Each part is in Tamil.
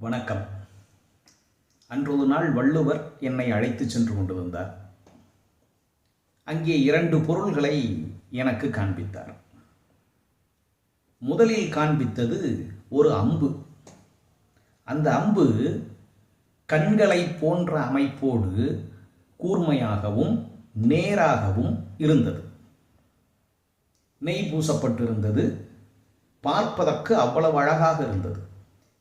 வணக்கம். அன்றொரு நாள் வள்ளுவர் என்னை அழைத்து சென்று கொண்டு வந்தார் அங்கே இரண்டு பொருள்களை எனக்கு காண்பித்தார். முதலில் காண்பித்தது ஒரு அம்பு. அந்த அம்பு கண்களை போன்ற அமைப்போடு கூர்மையாகவும் நேராகவும் இருந்தது. நெய் பூசப்பட்டிருந்தது. பார்ப்பதற்கு அவ்வளவு அழகாக இருந்தது.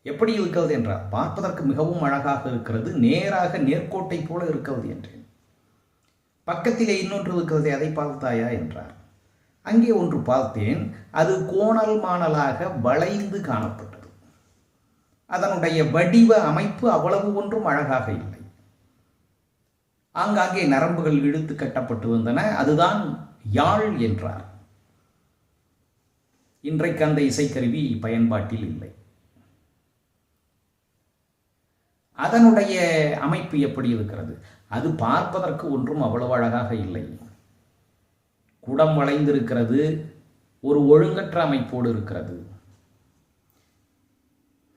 எப்படி இருக்கிறது என்றால் பார்ப்பதற்கு மிகவும் அழகாக இருக்கிறது நேராக நேர்கோட்டை போல இருக்கிறது என்றேன் பக்கத்திலே இன்னொன்று இருக்கிறது அதை பார்த்தாயா என்றார். அங்கே ஒன்று பார்த்தேன் அது கோணல் மாணலாக வளைந்து காணப்பட்டது. அதனுடைய வடிவ அமைப்பு அவ்வளவு ஒன்றும் அழகாக இல்லை. ஆங்காங்கே நரம்புகள் இழுத்து கட்டப்பட்டு வந்தன அதுதான் யாழ் என்றார். இன்றைக்கு அந்த இசைக்கருவி பயன்பாட்டில் இல்லை. அதனுடைய அமைப்பு எப்படி இருக்கிறது? அது பார்ப்பதற்கு ஒன்றும் அவ்வளவு அழகாக இல்லை. குடம் வளைந்திருக்கிறது ஒரு ஒழுங்கற்ற அமைப்போடு இருக்கிறது.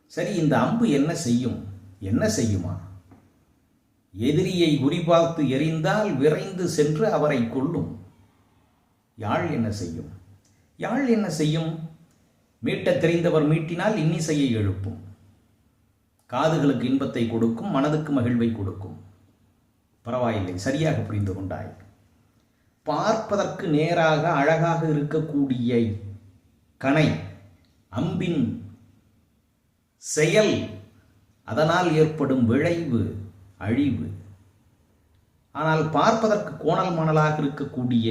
சரி இந்த அம்பு என்ன செய்யும்? என்ன செய்யுமா? எதிரியை குறிபார்த்து எறிந்தால் விரைந்து சென்று அவரை கொல்லும். யாழ் என்ன செய்யும்? யாழ் என்ன செய்யும்? மீட்டத் தெரிந்தவர் மீட்டினால் இன்னிசையை எழுப்பும். காதுகளுக்கு இன்பத்தை கொடுக்கும் மனதுக்கு மகிழ்வை கொடுக்கும். பரவாயில்லை சரியாக புரிந்து கொண்டாய். பார்ப்பதற்கு நேராக அழகாக இருக்கக்கூடிய கனை அம்பின் செயல் அதனால் ஏற்படும் விளைவு அழிவு. ஆனால் பார்ப்பதற்கு கோணல் மணலாக இருக்கக்கூடிய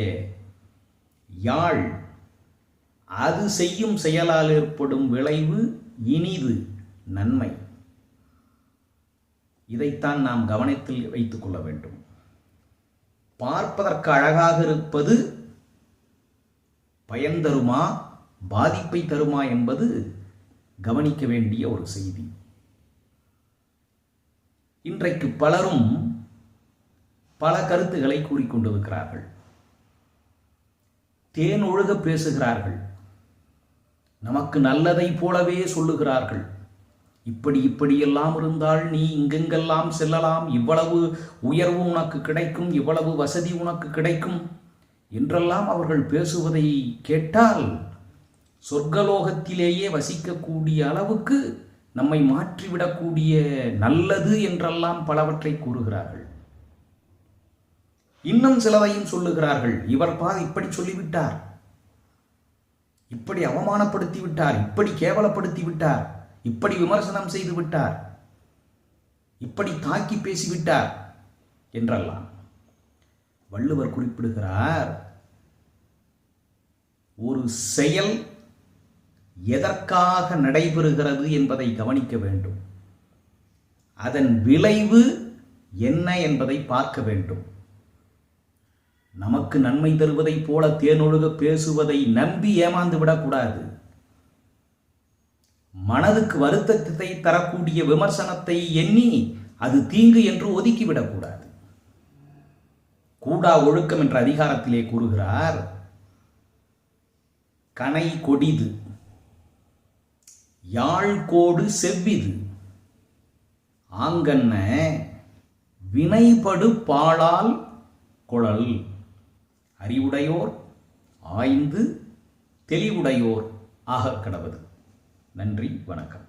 யாழ் அது செய்யும் செயலால் ஏற்படும் விளைவு இனிது நன்மை. இதைத்தான் நாம் கவனத்தில் வைத்துக் கொள்ள வேண்டும். பார்ப்பதற்கு அழகாக இருப்பது பயன் தருமா பாதிப்பை தருமா என்பது கவனிக்க வேண்டிய ஒரு செய்தி. இன்றைக்கு பலரும் பல கருத்துக்களை கூறிக்கொண்டிருக்கிறார்கள். தேன் ஒழுக பேசுகிறார்கள். நமக்கு நல்லதை போலவே சொல்லுகிறார்கள். இப்படி இப்படியெல்லாம் இருந்தால் நீ இங்கெங்கெல்லாம் செல்லலாம்? இவ்வளவு உயர்வு உனக்கு கிடைக்கும் இவ்வளவு வசதி உனக்கு கிடைக்கும் என்றெல்லாம் அவர்கள் பேசுவதை கேட்டால் சொர்க்கலோகத்திலேயே வசிக்கக்கூடிய அளவுக்கு நம்மை மாற்றிவிடக்கூடிய நல்லது என்றெல்லாம் பலவற்றை கூறுகிறார்கள். இன்னும் சிலதையும் சொல்லுகிறார்கள். இவர் பா இப்படி சொல்லிவிட்டார். இப்படி அவமானப்படுத்தி விட்டார் இப்படி கேவலப்படுத்தி விட்டார் இப்படி விமர்சனம் செய்து விட்டார். இப்படி தாக்கி பேசிவிட்டார் என்றெல்லாம் வள்ளுவர் குறிப்பிடுகிறார். ஒரு செயல் எதற்காக நடைபெறுகிறது என்பதை கவனிக்க வேண்டும். அதன் விளைவு என்ன என்பதை பார்க்க வேண்டும். நமக்கு நன்மை தருவதைப் போல தேனொழுக பேசுவதை நம்பி ஏமாந்து விடக்கூடாது. மனதுக்கு வருத்தத்தை தரக்கூடிய விமர்சனத்தை எண்ணி அது தீங்கு என்று ஒதுக்கிவிடக்கூடாது. கூடா ஒழுக்கம் என்ற அதிகாரத்திலே கூறுகிறார் கனை கொடிது யாழ்கோடு செவ்விது ஆங்கன்ன வினைபடு பாழால் குழல் அறிவுடையோர் ஆய்ந்து தெளிவுடையோர் ஆகக் கடவது. நன்றி வணக்கம்.